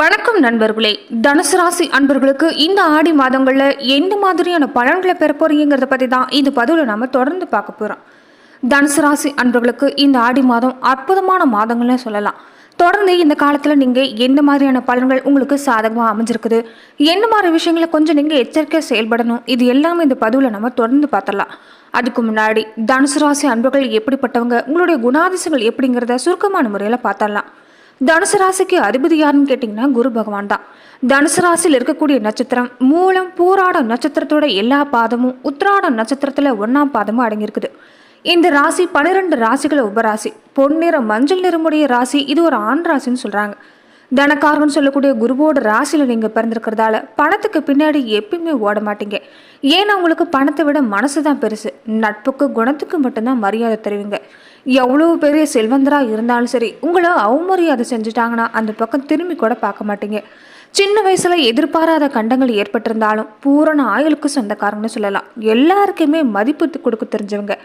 வணக்கம் நண்பர்களே. தனுசு ராசி அன்பர்களுக்கு இந்த ஆடி மாதங்களில் எந்த மாதிரியான பலன்களை பெற போறீங்கிறத பற்றி தான் இந்த பதிவில் நம்ம தொடர்ந்து பார்க்க போகிறோம் தனுசு ராசி அன்பர்களுக்கு இந்த ஆடி மாதம் அற்புதமான மாதங்கள்னு சொல்லலாம். தொடர்ந்து இந்த காலத்தில் நீங்கள் எந்த மாதிரியான பலன்கள் உங்களுக்கு சாதகமாக அமைஞ்சிருக்குது? என்ன மாதிரி விஷயங்களை கொஞ்சம் நீங்கள் எச்சரிக்கையாக செயல்படணும்? இது எல்லாமே இந்த பதிவில் நம்ம தொடர்ந்து பார்த்தரலாம் அதுக்கு முன்னாடி தனுசு ராசி அன்பர்கள் எப்படிப்பட்டவங்க? உங்களுடைய குணாதிசங்கள் எப்படிங்கிறத சுருக்கமான முறையில் பார்த்தரலாம் தனுசு ராசிக்கு அதிபதி யாருன்னு கேட்டிங்கன்னா குரு பகவான் தான். தனுசு ராசியில் இருக்கக்கூடிய நட்சத்திரம் மூலம் பூராடம் நட்சத்திரத்தோட எல்லா பாதமும் உத்திராடம் நட்சத்திரத்தில் ஒன்றாம் பாதமும் அடங்கியிருக்குது. இந்த ராசி பன்னிரெண்டு ராசிகளை உபராசி. பொன்னிற மஞ்சள் நிறமுடைய ராசி. இது ஒரு ஆண் ராசின்னு சொல்கிறாங்க தனக்காரன் சொல்லக்கூடிய குருவோட ராசியில் நீங்கள் பிறந்திருக்கிறதால பணத்துக்கு பின்னாடி எப்பயுமே ஓட மாட்டீங்க. ஏன்னா உங்களுக்கு பணத்தை விட மனசு தான் பெருசு. நட்புக்கு குணத்துக்கு மட்டும்தான் மரியாதை தருவீங்க எவ்வளோ பெரிய செல்வந்தராக இருந்தாலும் சரி உங்களை அவமரியாதை செஞ்சுட்டாங்கன்னா அந்த பக்கம் திரும்பி கூட பார்க்க மாட்டீங்க. சின்ன வயசில் எதிர்பாராத கண்டங்கள் ஏற்பட்டிருந்தாலும் பூரண ஆயுளுக்கு சொந்தக்காரங்கன்னு சொல்லலாம். எல்லாருக்குமே மதிப்பு கொடுக்க தெரிஞ்சவங்க.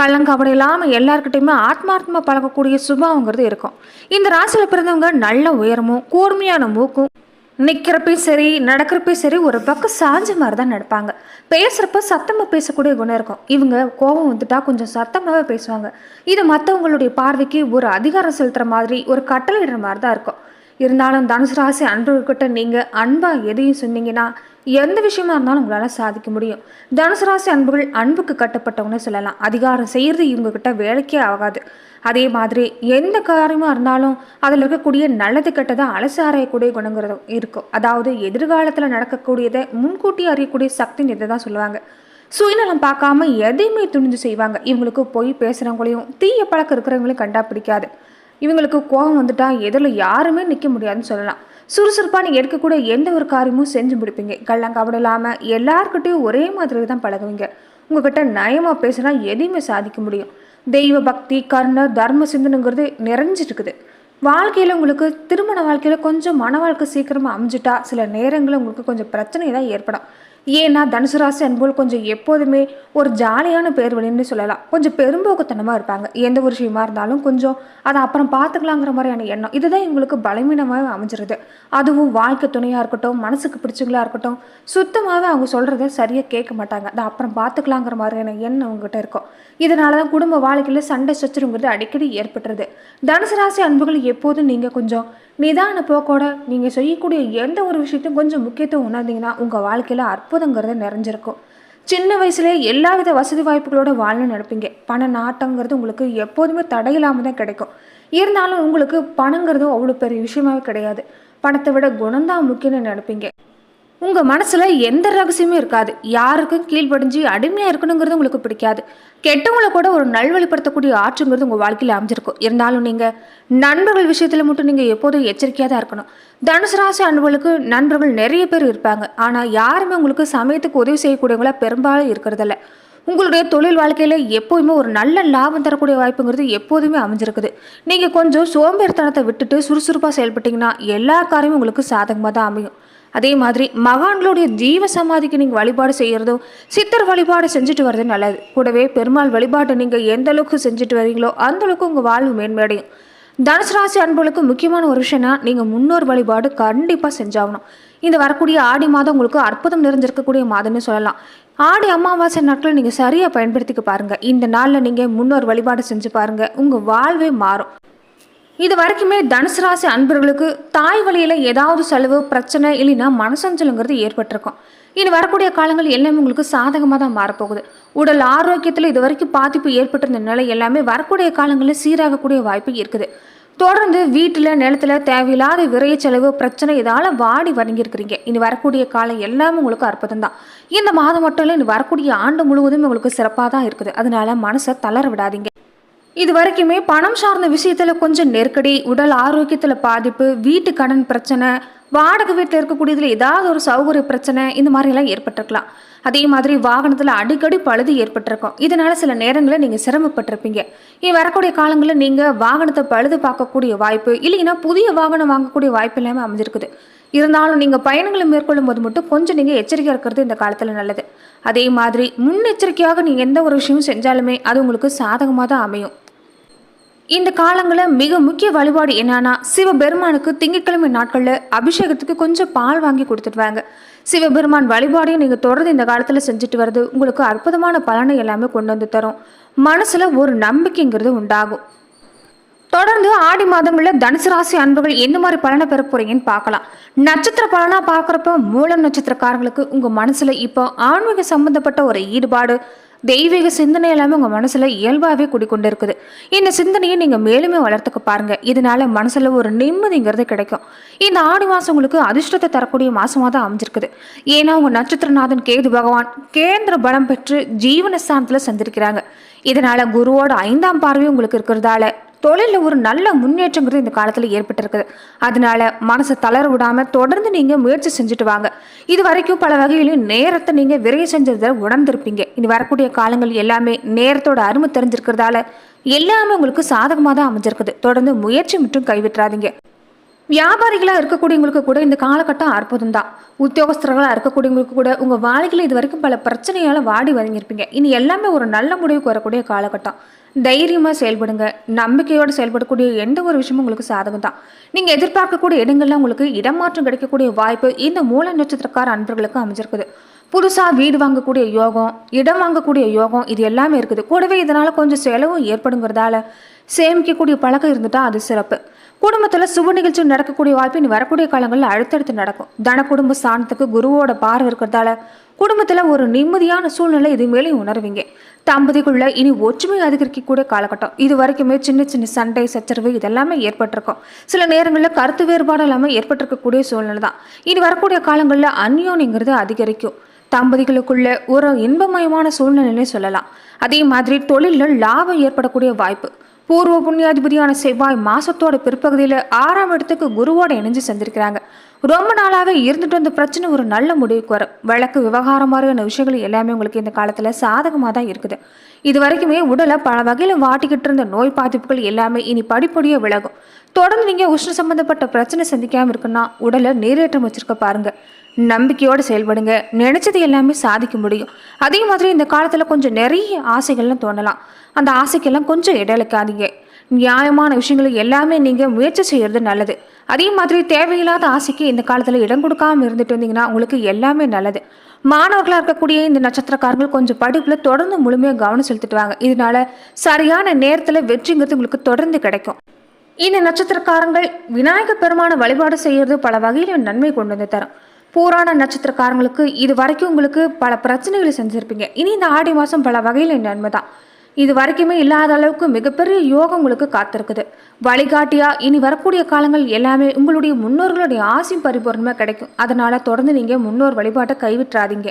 கள்ளங்கவடை இல்லாமல் எல்லாருக்கிட்டையுமே ஆத்மார்த்தமாக பழகக்கூடிய சுபாவங்கிறது இருக்கும். இந்த ராசியில் பிறந்தவங்க நல்ல உயரமும் கூர்மையான மூக்கும் நிற்கிறப்பையும் சரி நடக்கிறப்பையும் சரி ஒரு பக்கம் சாஞ்ச மாதிரி தான் நடப்பாங்க. பேசுகிறப்ப சத்தமாக பேசக்கூடிய குணம் இருக்கும். இவங்க கோபம் வந்துட்டா கொஞ்சம் சத்தமாகவே பேசுவாங்க. இது மற்றவங்களுடைய பார்வைக்கு ஒரு அதிகாரம் செலுத்துகிற மாதிரி ஒரு கட்டளையிடுற மாதிரி தான் இருக்கும். இருந்தாலும் தனுசு ராசி அன்பர்கிட்ட நீங்கள் அன்பாக எதையும் சொன்னீங்கன்னா எந்த விஷயமா இருந்தாலும் உங்களால் சாதிக்க முடியும். தனுசு ராசி அன்புகள் அன்புக்கு கட்டப்பட்டவங்கன்னு சொல்லலாம். அதிகாரம் செய்கிறது இவங்கக்கிட்ட வேலைக்கே ஆகாது. அதே மாதிரி எந்த காரியமாக இருந்தாலும் அதில் இருக்கக்கூடிய நல்லது கெட்டதை அலசி ஆராயக்கூடிய குணங்கிறதும் இருக்கும். அதாவது எதிர்காலத்தில் நடக்கக்கூடியதை முன்கூட்டி அறியக்கூடிய சக்தின்னு இதை தான் சொல்லுவாங்க. சுயநலம் பார்க்காம எதையுமே துணிஞ்சு செய்வாங்க. இவங்களுக்கு போய் பேசுகிறவங்களையும் தீய பழக்கம் இருக்கிறவங்களையும் கண்டா பிடிக்காது. இவங்களுக்கு கோபம் வந்துட்டா எதில் யாருமே நிற்க முடியாதுன்னு சொல்லலாம். சுறுசுறுப்பாக நீங்கள் எடுக்கக்கூட எந்த ஒரு காரியமும் செஞ்சு முடிப்பீங்க. கள்ளங்காவடம் இல்லாமல் எல்லாருக்கிட்டையும் ஒரே மாதிரி தான் பழகுவீங்க. உங்ககிட்ட நயமாக பேசினா எதையுமே சாதிக்க முடியும். தெய்வ பக்தி கர்ண தர்ம சிந்தனைங்கிறது நிறைஞ்சிருக்குது வாழ்க்கையில் உங்களுக்கு திருமண வாழ்க்கையில் கொஞ்சம் மன வாழ்க்கை சீக்கிரமாக அமைஞ்சிட்டா சில நேரங்களில் உங்களுக்கு கொஞ்சம் பிரச்சனை தான் ஏற்படும். ஏன்னா தனுசு ராசி அன்புகள் கொஞ்சம் எப்போதுமே ஒரு ஜாலியான பேர் வழின்னு சொல்லலாம். கொஞ்சம் பெரும்போக்குத்தனமாக இருப்பாங்க. எந்த ஒரு விஷயமா இருந்தாலும் கொஞ்சம் அதை அப்புறம் பார்த்துக்கலாங்கிற மாதிரியான எண்ணம். இதுதான் இவங்களுக்கு பலவீனமாக அமைஞ்சிருது. அதுவும் வாழ்க்கை துணையாக இருக்கட்டும் மனசுக்கு பிடிச்சவங்களா இருக்கட்டும் சுத்தமாகவே அவங்க சொல்கிறத சரியாக கேட்க மாட்டாங்க. அதை அப்புறம் பார்த்துக்கலாங்கிற மாதிரியான எண்ணம் அவங்ககிட்ட இருக்கும். இதனால தான் குடும்ப வாழ்க்கையில் சண்டை சச்சரவுங்கிறது அடிக்கடி ஏற்பட்டுருது. தனுசு ராசி அன்புகள் எப்போதும் நீங்கள் கொஞ்சம் நிதான போக்கோட நீங்கள் செய்யக்கூடிய எந்த ஒரு விஷயத்தையும் கொஞ்சம் முக்கியத்துவம் உணர்ந்தீங்கன்னா உங்கள் வாழ்க்கையில் அற்புதங்கிறது நிறைஞ்சிருக்கும். சின்ன வயசுலேயே எல்லாவித வசதி வாய்ப்புகளோட வாழணும்னு நினைப்பீங்க பண நாட்டங்கிறது உங்களுக்கு எப்போதுமே தடையில்லாமல் தான் கிடைக்கும். இருந்தாலும் உங்களுக்கு பணங்கிறதும் அவ்வளோ பெரிய விஷயமாவே கிடையாது. பணத்தை விட குணம்தான் முக்கியம்னு நினைப்பீங்க. உங்கள் மனசில் எந்த ரகசியமும் இருக்காது. யாருக்கும் கீழ்படிஞ்சு அடிமையாக இருக்கணுங்கிறது உங்களுக்கு பிடிக்காது. கெட்டவங்களை கூட ஒரு நல்வழிப்படுத்தக்கூடிய ஆற்றுங்கிறது உங்கள் வாழ்க்கையில் அமைஞ்சிருக்கும். இருந்தாலும் நீங்கள் நண்பர்கள் விஷயத்தில் மட்டும் நீங்கள் எப்போதும் எச்சரிக்கையாக தான் இருக்கணும். தனுசு ராசி அன்புகளுக்கு நண்பர்கள் நிறைய பேர் இருப்பாங்க. ஆனால் யாருமே உங்களுக்கு சமயத்துக்கு உதவி செய்யக்கூடியவங்களா பெரும்பாலும் இருக்கிறதில்ல. உங்களுடைய தொழில் வாழ்க்கையில் எப்போதுமே ஒரு நல்ல லாபம் தரக்கூடிய வாய்ப்புங்கிறது எப்போதுமே அமைஞ்சிருக்குது. நீங்கள் கொஞ்சம் சோம்பேறித்தனத்தை விட்டுட்டு சுறுசுறுப்பாக செயல்பட்டீங்கன்னா எல்லா காரியமும் உங்களுக்கு சாதகமாக தான் அமையும். அதே மாதிரி மகான்களுடைய ஜீவ சமாதிக்கு நீங்கள் வழிபாடு செய்கிறதோ சித்தர் வழிபாடு செஞ்சுட்டு வர்றது நல்லது. கூடவே பெருமாள் வழிபாட்டை நீங்கள் எந்த அளவுக்கு செஞ்சுட்டு வரீங்களோ அந்த அளவுக்கு உங்கள் வாழ்வு மேன்மையடையும் தனுசு ராசி அன்புகளுக்கு முக்கியமான ஒரு விஷயம்னா நீங்கள் முன்னோர் வழிபாடு கண்டிப்பாக செஞ்சாகணும். இந்த வரக்கூடிய ஆடி மாதம் உங்களுக்கு அற்புதம் நிறைஞ்சிருக்கக்கூடிய மாதம்னு சொல்லலாம். ஆடி அமாவாசை நாட்களை நீங்கள் சரியாக பயன்படுத்திக்க பாருங்கள் இந்த நாளில் நீங்கள் முன்னோர் வழிபாடு செஞ்சு பாருங்கள் உங்கள் வாழ்வே மாறும். இது வரைக்குமே தனுசு ராசி அன்பர்களுக்கு தாய் வழியில் ஏதாவது செலவு பிரச்சனை இல்லைன்னா மனசஞ்சலுங்கிறது ஏற்பட்டிருக்கும். இனி வரக்கூடிய காலங்கள் எல்லாமே உங்களுக்கு சாதகமாக தான் மாறப்போகுது. உடல் ஆரோக்கியத்தில் இது வரைக்கும் பாதிப்பு ஏற்பட்டிருந்த நிலை எல்லாமே வரக்கூடிய காலங்களில் சீராகக்கூடிய வாய்ப்பு இருக்குது. தொடர்ந்து வீட்டில் நிலத்தில் தேவையில்லாத விரைய செலவு பிரச்சனை இதால் வாடி வணங்கியிருக்கிறீங்க. இனி வரக்கூடிய காலம் எல்லாமே உங்களுக்கு அற்புதம் தான். இந்த மாதம் மட்டும் இல்லை இனி வரக்கூடிய ஆண்டு முழுவதும் உங்களுக்கு சிறப்பாக தான் இருக்குது. அதனால மனசை தளர விடாதீங்க. இது வரைக்குமே பணம் சார்ந்த விஷயத்தில் கொஞ்சம் நெருக்கடி உடல் ஆரோக்கியத்தில் பாதிப்பு வீட்டு கடன் பிரச்சனை வாடகை வீட்டில் இருக்கக்கூடியதில் ஏதாவது ஒரு சௌகரிய பிரச்சனை இந்த மாதிரிலாம் ஏற்பட்டிருக்கலாம். அதே மாதிரி வாகனத்தில் அடிக்கடி பழுது ஏற்பட்டிருக்கும். இதனால சில நேரங்களில் நீங்கள் சிரமப்பட்டிருப்பீங்க. இனி வரக்கூடிய காலங்களில் நீங்கள் வாகனத்தை பழுது பார்க்கக்கூடிய வாய்ப்பு இல்லைன்னா புதிய வாகனம் வாங்கக்கூடிய வாய்ப்பு இல்லாமல் அமைஞ்சிருக்குது. இருந்தாலும் நீங்கள் பயணங்களை மேற்கொள்ளும் போது மட்டும் கொஞ்சம் நீங்கள் எச்சரிக்கையாக இருக்கிறது இந்த காலத்தில் நல்லது. அதே மாதிரி முன்னெச்சரிக்கையாக நீங்கள் எந்த ஒரு விஷயமும் செஞ்சாலுமே அது உங்களுக்கு சாதகமாக தான் அமையும். இந்த காலங்களில் மிக முக்கிய வழிபாடு என்னன்னா சிவபெருமானுக்கு திங்கட்கிழமை நாட்களில் அபிஷேகத்துக்கு கொஞ்சம் பால் வாங்கி கொடுத்துடுவாங்க சிவபெருமான் வழிபாடையும் நீங்கள் தொடர்ந்து இந்த காலத்தில் செஞ்சுட்டு வர்றது உங்களுக்கு அற்புதமான பலனை எல்லாமே கொண்டு வந்து தரும். மனசில் ஒரு நம்பிக்கைங்கிறது உண்டாகும். தொடர்ந்து ஆடி மாதங்களில் தனுசு ராசி அன்புகள் எந்த மாதிரி பலனை பெற போறீங்கன்னு பார்க்கலாம். நட்சத்திர பலனா பார்க்குறப்ப மூல நட்சத்திரக்காரங்களுக்கு உங்க மனசுல இப்போ ஆன்மீக சம்பந்தப்பட்ட ஒரு ஈடுபாடு தெய்வீக சிந்தனை எல்லாமே உங்கள் மனசில் இயல்பாகவே குடிக்கொண்டு இருக்குது இந்த சிந்தனையை நீங்கள் மேலுமே வளர்த்துக்க பாருங்கள் இதனால் மனசில் ஒரு நிம்மதிங்கிறது கிடைக்கும். இந்த ஆடி மாதம் உங்களுக்கு அதிர்ஷ்டத்தை தரக்கூடிய மாதமாக தான் அமைஞ்சிருக்குது. ஏன்னா உங்கள் நட்சத்திரநாதன் கேது பகவான் கேந்திர பலம் பெற்று ஜீவனஸ்தானத்துல சந்திருக்கிறாங்க இதனால் குருவோட ஐந்தாம் பார்வை உங்களுக்கு இருக்கிறதால தொழிலில் ஒரு நல்ல முன்னேற்றங்கிறது இந்த காலத்தில் ஏற்பட்டிருக்குது. அதனால மனசை தளர விடாம தொடர்ந்து நீங்கள் முயற்சி செஞ்சுட்டு வாங்க. இது வரைக்கும் பல வகையிலும் நேரத்தை நீங்கள் விரைய செஞ்சதை உணர்ந்திருப்பீங்க. இனி வரக்கூடிய காலங்கள் எல்லாமே நேரத்தோட அருமை தெரிஞ்சிருக்கிறதால எல்லாமே உங்களுக்கு சாதகமாக தான் அமைஞ்சிருக்குது. தொடர்ந்து முயற்சி மட்டும் கைவிட்டுறாதீங்க. வியாபாரிகளாக இருக்கக்கூடியவங்களுக்கு கூட இந்த காலகட்டம் அற்புதம் தான். உத்தியோகஸ்தர்களாக இருக்கக்கூடியவங்களுக்கு கூட உங்கள் வாழ்க்கையில் இது வரைக்கும் பல பிரச்சனையால் வாடி வதங்கியிருப்பீங்க இனி எல்லாமே ஒரு நல்ல முடிவுக்கு வரக்கூடிய காலகட்டம். தைரியமாக செயல்படுங்க. நம்பிக்கையோடு செயல்படக்கூடிய எந்த ஒரு விஷயமும் உங்களுக்கு சாதகம் தான் நீங்கள் எதிர்பார்க்கக்கூடிய இடங்கள்லாம் உங்களுக்கு இடமாற்றம் கிடைக்கக்கூடிய வாய்ப்பு இந்த மூல நட்சத்திரக்கார அன்பர்களுக்கு அமைஞ்சிருக்குது. புதுசாக வீடு வாங்கக்கூடிய யோகம் இடம் வாங்கக்கூடிய யோகம் இது எல்லாமே இருக்குது. கூடவே இதனால் கொஞ்சம் செலவும் ஏற்படுங்கிறதால சேமிக்கக்கூடிய பழக்கம் இருந்துட்டால் அது சிறப்பு. குடும்பத்தில் சுப நிகழ்ச்சி நடக்கக்கூடிய வாய்ப்பு இனி வரக்கூடிய காலங்களில் அடுத்தடுத்து நடக்கும். தன குடும்ப ஸ்தானத்துக்கு குருவோட பார்வை இருக்கிறதால குடும்பத்தில் ஒரு நிம்மதியான சூழ்நிலை இது மேலேயும் உணர்வீங்க. தம்பதிக்குள்ள இனி ஒற்றுமை அதிகரிக்கக்கூடிய காலகட்டம். இது வரைக்குமே சின்ன சின்ன சண்டை சச்சரவு இதெல்லாமே ஏற்பட்டிருக்கும். சில நேரங்களில் கருத்து வேறுபாடு இல்லாமல் ஏற்பட்டிருக்கக்கூடிய சூழ்நிலை தான். இனி வரக்கூடிய காலங்களில் அந்யோனிங்கிறது அதிகரிக்கும். தம்பதிகளுக்குள்ள ஒரு இன்பமயமான சூழ்நிலைன்னு சொல்லலாம். அதே மாதிரி தொழிலில் லாபம் ஏற்படக்கூடிய வாய்ப்பு. பூர்வ புண்ணியாதிபதியான செவ்வாய் மாசத்தோட பிற்பகுதியில் ஆறாம் இடத்துக்கு குருவோட இணைஞ்சு செஞ்சிருக்கிறாங்க ரொம்ப நாளாகவே இருந்துட்டு வந்த பிரச்சனை ஒரு நல்ல முடிவுக்கு வரும். வழக்கு விவகாரம் மாதிரியான விஷயங்கள் எல்லாமே உங்களுக்கு இந்த காலத்தில் சாதகமாக தான் இருக்குது. இது வரைக்குமே உடலை பல வகையில் வாட்டிக்கிட்டு இருந்த நோய் பாதிப்புகள் எல்லாமே இனி படிப்படியாக விலகும். தொடர்ந்து நீங்கள் உஷ்ண சம்பந்தப்பட்ட பிரச்சனை சந்திக்காமல் இருக்குன்னா உடலை நீரேற்றம் வச்சிருக்க பாருங்கள் நம்பிக்கையோடு செயல்படுங்க. நினச்சது எல்லாமே சாதிக்க முடியும். அதே மாதிரி இந்த காலத்தில் கொஞ்சம் நிறைய ஆசைகள்லாம் தோணலாம். அந்த ஆசைக்கெல்லாம் கொஞ்சம் இடலிக்காதீங்க நியாயமான விஷயங்களை எல்லாமே நீங்கள் முயற்சி செய்கிறது நல்லது. அதே மாதிரி தேவையில்லாத ஆசைக்கு இந்த காலத்தில் இடம் கொடுக்காம இருந்துட்டு வந்தீங்கன்னா உங்களுக்கு எல்லாமே நல்லது. மாணவர்களாக இருக்கக்கூடிய இந்த நட்சத்திரக்காரங்கள் கொஞ்சம் படிப்பில் தொடர்ந்து முழுமையாக கவனம் செலுத்திட்டுவாங்க. இதனால சரியான நேரத்தில் வெற்றிங்கிறது உங்களுக்கு தொடர்ந்து கிடைக்கும். இந்த நட்சத்திரக்காரங்கள் விநாயகர் பெருமான வழிபாடு செய்கிறது பல வகையில் நன்மை கொண்டு வந்து தரும். பூராண நட்சத்திரக்காரங்களுக்கு இது வரைக்கும் உங்களுக்கு பல பிரச்சனைகளை செஞ்சுருப்பீங்க. இனி இந்த ஆடி மாதம் பல வகையில் நன்மை தான். இது வரைக்குமே இல்லாத அளவுக்கு மிகப்பெரிய யோகம் உங்களுக்கு காத்திருக்குது. வழிகாட்டியா இனி வரக்கூடிய காலங்கள் எல்லாமே உங்களுடைய முன்னோர்களுடைய ஆசையும் பரிபூர்ணமாக கிடைக்கும். அதனால் தொடர்ந்து நீங்கள் முன்னோர் வழிபாட்டை கைவிட்டுறாதீங்க.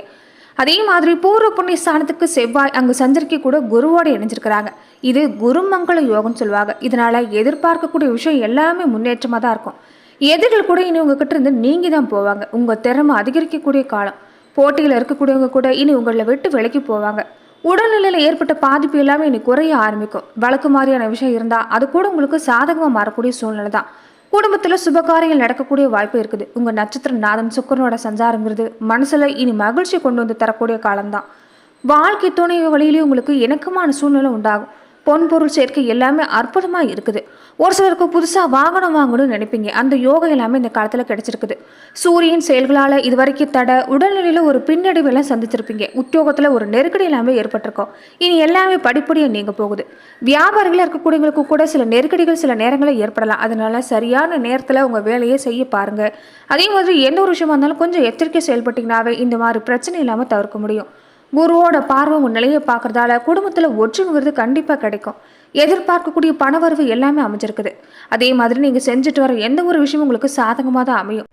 அதே மாதிரி பூர்வ புண்ணிய ஸ்தானத்துக்கு செவ்வாய் அங்கு சஞ்சரிக்க கூட குருவோடு இணைஞ்சிருக்கிறாங்க. இது குருமங்கள யோகம்னு சொல்லுவாங்க. இதனால எதிர்பார்க்கக்கூடிய விஷயம் எல்லாமே முன்னேற்றமாக தான் இருக்கும். எதிரிகள் கூட இனி உங்ககிட்ட இருந்து நீங்கி தான் போவாங்க. உங்கள் திறமை அதிகரிக்கக்கூடிய காலம். போட்டியில் இருக்கக்கூடியவங்க கூட இனி உங்களை விட்டு விலக்கி போவாங்க. உடல்நிலையில் ஏற்பட்ட பாதிப்பு எல்லாமே இனி குறைய ஆரம்பிக்கும். வழக்கு மாதிரியான விஷயம் இருந்தால் அது கூட உங்களுக்கு சாதகமாக மாறக்கூடிய சூழ்நிலை தான். குடும்பத்தில் சுபகாரியங்கள் நடக்கக்கூடிய வாய்ப்பு இருக்குது. உங்கள் நட்சத்திர நாதன் சுக்கரனோட சஞ்சாரங்கிறது மனசில் இனி மகிழ்ச்சி கொண்டு வந்து தரக்கூடிய காலம்தான். வாழ்க்கை துணை வழியிலேயே உங்களுக்கு இணக்கமான சூழ்நிலை உண்டாகும். பொன் பொருள் சேர்க்கை எல்லாமே அற்புதமாக இருக்குது. ஒரு சிலருக்கு புதுசாக வாகனம் வாங்கணும்னு நினைப்பீங்க. அந்த யோகம் எல்லாமே இந்த காலத்தில் கிடைச்சிருக்குது. சூரியன் செயல்களால் இது வரைக்கும் தடை உடல்நிலையில் ஒரு பின்னடைவெல்லாம் சந்திச்சிருப்பீங்க. உத்தியோகத்தில் ஒரு நெருக்கடி எல்லாமே ஏற்பட்டிருக்கோம். இனி எல்லாமே படிப்படியாக நீங்கள் போகுது. வியாபாரிகளாக இருக்கக்கூடியவங்களுக்கு கூட சில நெருக்கடிகள் சில நேரங்களில் ஏற்படலாம். அதனால சரியான நேரத்தில் உங்கள் வேலையை செய்ய பாருங்கள் அதே மாதிரி எந்த ஒரு விஷயமா இருந்தாலும் கொஞ்சம் எச்சரிக்கை செயல்பட்டீங்கன்னாவே இந்த மாதிரி பிரச்சனை இல்லாமல் தவிர்க்க முடியும். குருவோட பார்வை உன் நிலையை பார்க்குறதால குடும்பத்தில் ஒற்றுமைங்கிறது கண்டிப்பாக கிடைக்கும். எதிர்பார்க்கக்கூடிய பணவரவு எல்லாமே அமைஞ்சிருக்குது. அதே மாதிரி நீங்கள் செஞ்சுட்டு வர எந்த ஒரு விஷயமும் உங்களுக்கு சாதகமாக தான் அமையும்.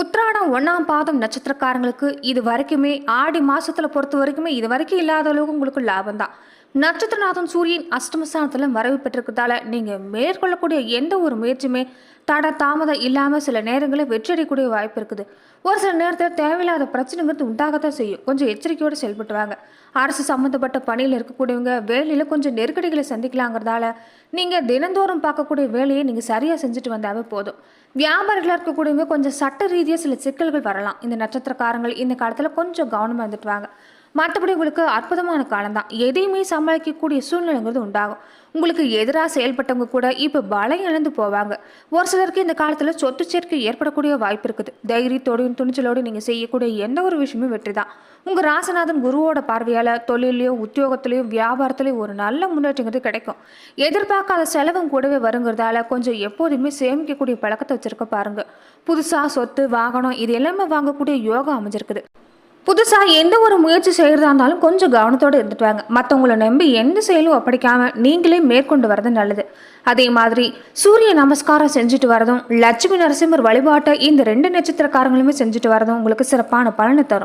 உத்ராடம் ஒன்றாம் பாதம் நட்சத்திரக்காரங்களுக்கு இது வரைக்குமே ஆடி மாதத்தில் பொறுத்த வரைக்குமே இது வரைக்கும் இல்லாத அளவுக்கு உங்களுக்கு லாபம் தான். நட்சத்திரநாதன் சூரியன் அஷ்டமஸ்தானத்தில் வரவு பெற்றிருக்கிறதால நீங்கள் மேற்கொள்ளக்கூடிய எந்த ஒரு முயற்சியுமே தட தாமதம் இல்லாமல் சில நேரங்களில் வெற்றியடையக்கூடிய வாய்ப்பு இருக்குது. ஒரு சில நேரத்தில் தேவையில்லாத பிரச்சனைங்கிறது உண்டாகத்தான் செய்யும். கொஞ்சம் எச்சரிக்கையோடு செயல்பட்டு வாங்க. அரசு சம்மந்தப்பட்ட பணியில் இருக்கக்கூடியவங்க வேலையில் கொஞ்சம் நெருக்கடிகளை சந்திக்கலாங்கிறதால நீங்கள் தினந்தோறும் பார்க்கக்கூடிய வேலையை நீங்கள் சரியாக செஞ்சுட்டு வந்தாவே போதும். வியாபாரிகளாக இருக்கக்கூடியவங்க கொஞ்சம் சட்ட ரீதியாக சில சிக்கல்கள் வரலாம். இந்த நட்சத்திரக்காரங்கள் இந்த காலத்தில் கொஞ்சம் கவனமாக இருந்துட்டு வாங்க. மற்றபடி உங்களுக்கு அற்புதமான காலம்தான். எதையுமே சமாளிக்கக்கூடிய சூழ்நிலைங்கிறது உண்டாகும். உங்களுக்கு எதிராக செயல்பட்டவங்க கூட இப்போ பலம் இழந்து போவாங்க. ஒரு சிலருக்கு இந்த காலத்தில் சொத்து சேர்க்கை ஏற்படக்கூடிய வாய்ப்பு இருக்குது. தைரியத்தோடையும் துணிச்சலோடையும் நீங்கள் செய்யக்கூடிய எந்த ஒரு விஷயமும் வெற்றி தான் உங்கள் ராசநாதன் குருவோட பார்வையால் தொழிலையும் உத்தியோகத்திலையும் வியாபாரத்துலையும் ஒரு நல்ல முன்னேற்றங்கிறது கிடைக்கும். எதிர்பார்க்காத செலவும் கூடவே வருங்கிறதால கொஞ்சம் எப்போதுமே சேமிக்கக்கூடிய பழக்கத்தை வச்சுருக்க பாருங்கள் புதுசாக சொத்து வாகனம் இது எல்லாமே வாங்கக்கூடிய யோகம் அமைஞ்சிருக்குது. புதுசாக எந்த ஒரு முயற்சி செய்கிறதா இருந்தாலும் கொஞ்சம் கவனத்தோடு இருந்துட்டு வாங்க மற்றவங்கள நம்பி எந்த செயலும் ஒப்படைக்காமல் நீங்களே மேற்கொண்டு வரது நல்லது. அதே மாதிரி சூரிய நமஸ்காரம் செஞ்சுட்டு வரதும் லட்சுமி நரசிம்மர் வழிபாட்டை இந்த ரெண்டு நட்சத்திரக்காரங்களுமே செஞ்சுட்டு வரதும் உங்களுக்கு சிறப்பான பலனை தரும்.